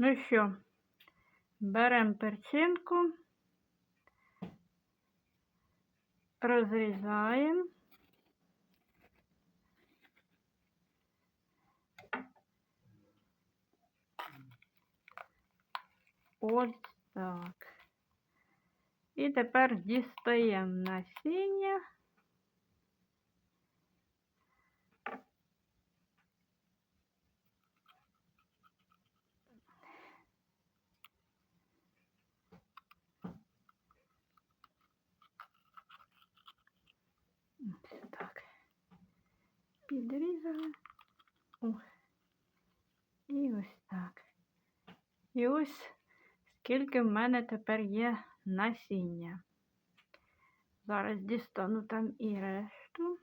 Ну що, беремо перчинку, розрізаємо. Ось так. І тепер дістаємо насіння. Ось так. Підрізали. О. І ось так. І ось скільки в мене тепер є насіння. Зараз дістану там і решту.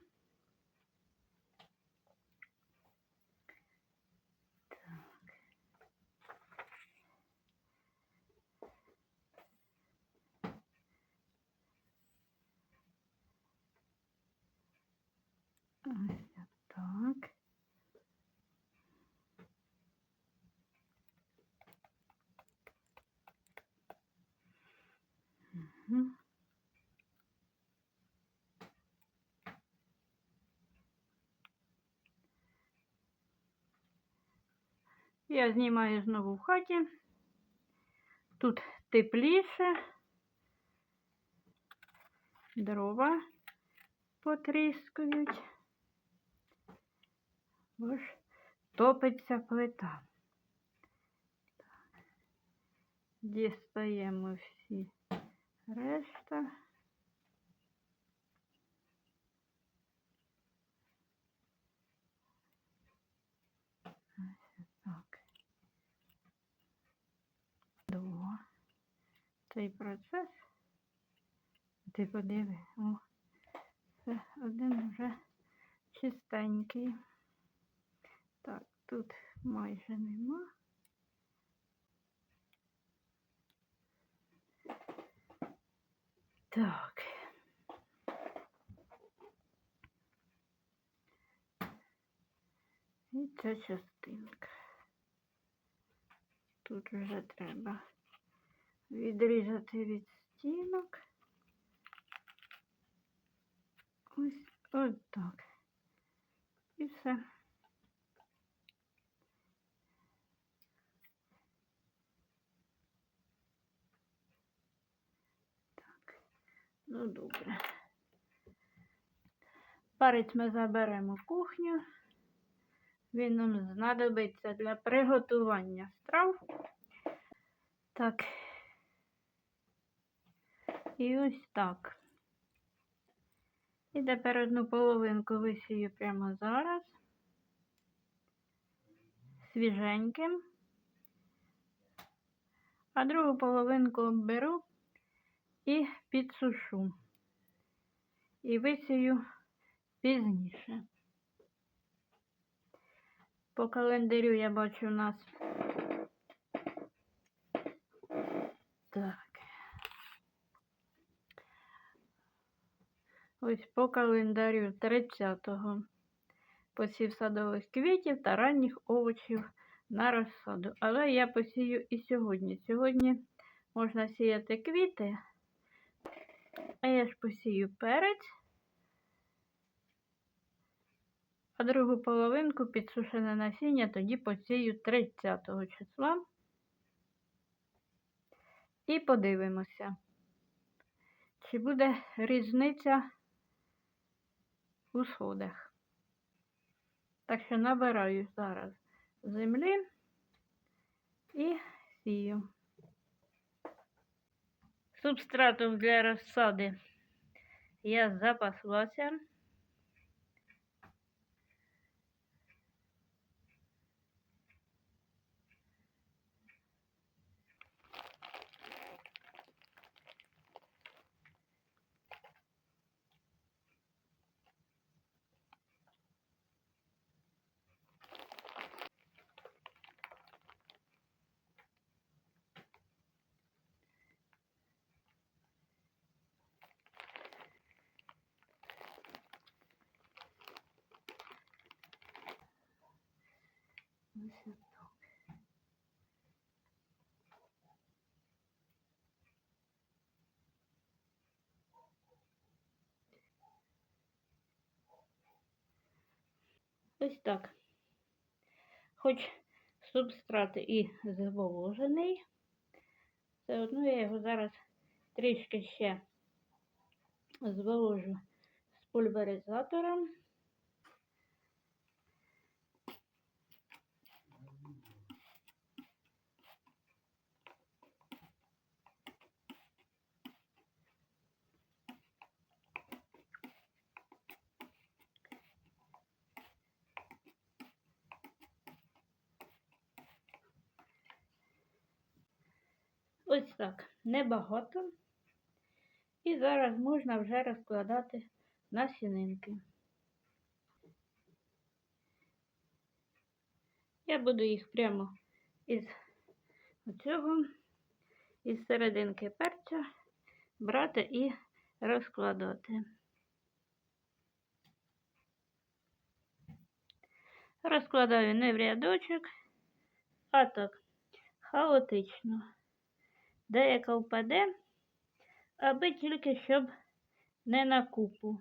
Ось так. Мгм. Я знімаю знову в хаті. Тут тепліше. Дрова потріскують. Бо ж топиться плита. Дістаємо всі решта. Довго. Цей процес. Ти подиви. О, це один вже чистенький. Тут майже нема. Так. І ця частинка. Тут вже треба відрізати від стінок. Ось ось так. І все. Так, добре. Перець ми заберемо в кухню. Він нам знадобиться для приготування страв. Так. І ось так. І тепер одну половинку висію прямо зараз. Свіженьким. А другу половинку беру і підсушу. І висію пізніше. По календарю я бачу у нас так. Ось по календарю 30-го посів садових квітів та ранніх овочів на розсаду. Але я посію і сьогодні. Сьогодні можна сіяти квіти, а я ж посію перець, а другу половинку підсушене насіння тоді посію 30 числа. І подивимося, чи буде різниця у сходах. Так що набираю зараз землі і сію. Субстратом для розсади я запаслася. висоток. Ось так. Хоч субстрат і зволожений, все одно я його зараз трішки ще зволожу з пульверизатором. Ось так, небагато. І зараз можна вже розкладати насінинки. Я буду їх прямо із цього, із серединки перця брати і розкладати. Розкладаю не в рядочок, а так хаотично. Деяка впаде, аби тільки щоб не на купу.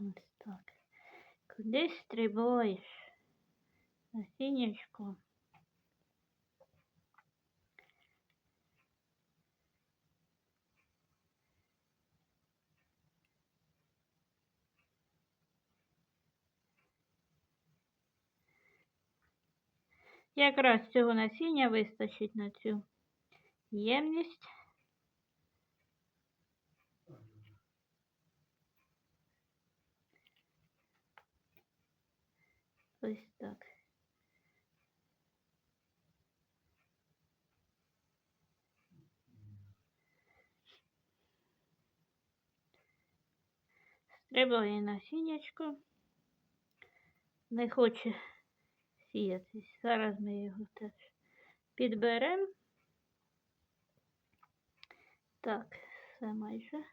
Ось так. Куди стрибаєш? Насіннячко. Якраз цього насіння вистачить на цю ємність. Ось так. Стрибає насіннячко. Не хоче сіятись. Зараз ми його теж підберемо. Так, все майже.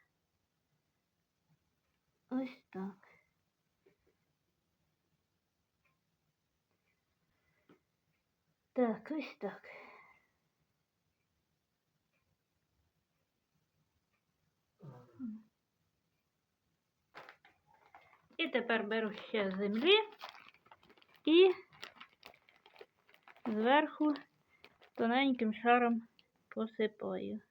Ось так. Так, ось так. І тепер беру ще землі і зверху тоненьким шаром посипаю.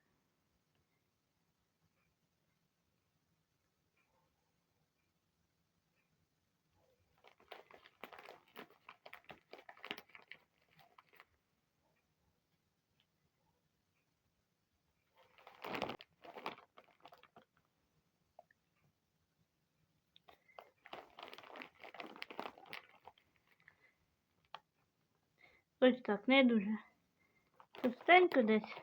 Ось так, не дуже товстенько десь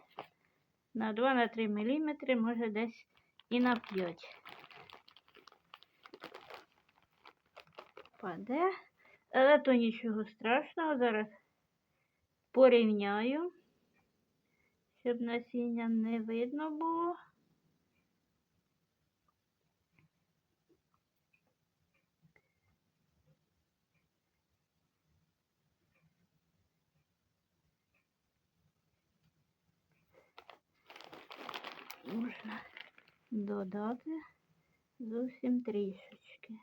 на 2-3 мм, може десь і на 5. Паде. Але то нічого страшного. Зараз порівняю, щоб насіння не видно було. Можна додати зовсім трішечки.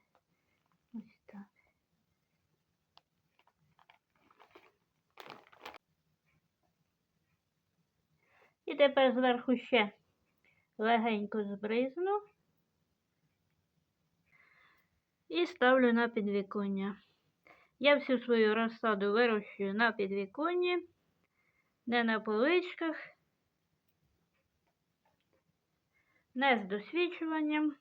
Ось так. І тепер зверху ще легенько збризну і ставлю на підвіконня. Я всю свою розсаду вирощую на підвіконні, не на поличках. Не з досвідчуванням.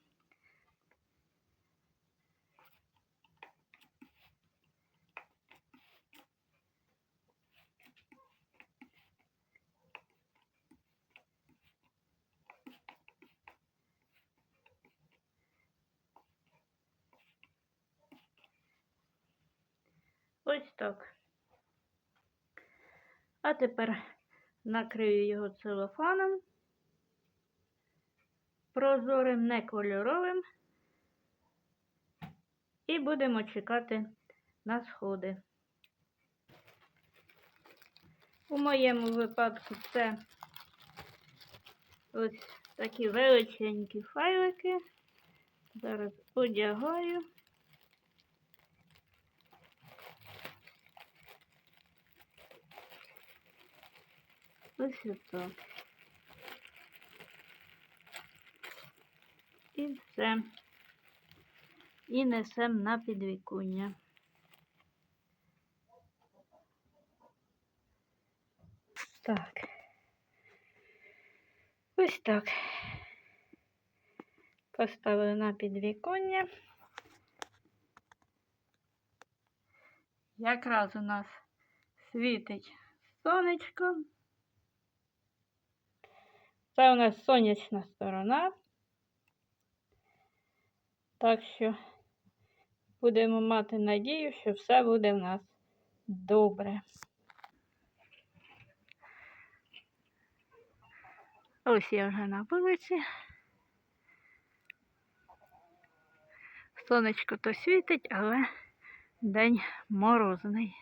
Ось так. А тепер накрию його целофаном прозорим, не кольоровим. І будемо чекати на сходи. У моєму випадку це ось такі величенькі файлики. Зараз одягаю. Ось отак. І все. І несем на підвіконня. Так. Ось так. Поставили на підвіконня. Якраз у нас світить сонечко. Це у нас сонячна сторона. Так що будемо мати надію, що все буде в нас добре. Ось я вже на вулиці. Сонечко то світить, але день морозний.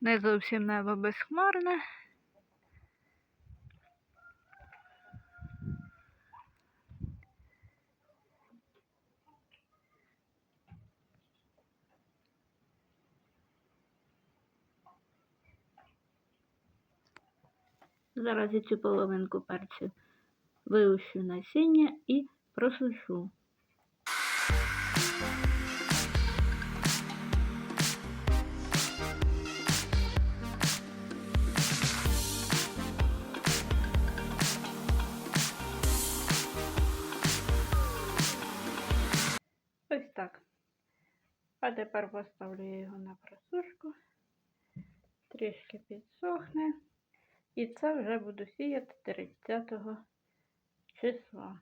Не зовсім небо безхмарне. Зараз я цю половинку перцю вилущу насіння і просушу. Ось так. А тепер поставлю я його на просушку. Трішки підсохне. І це вже буду сіяти 30 числа.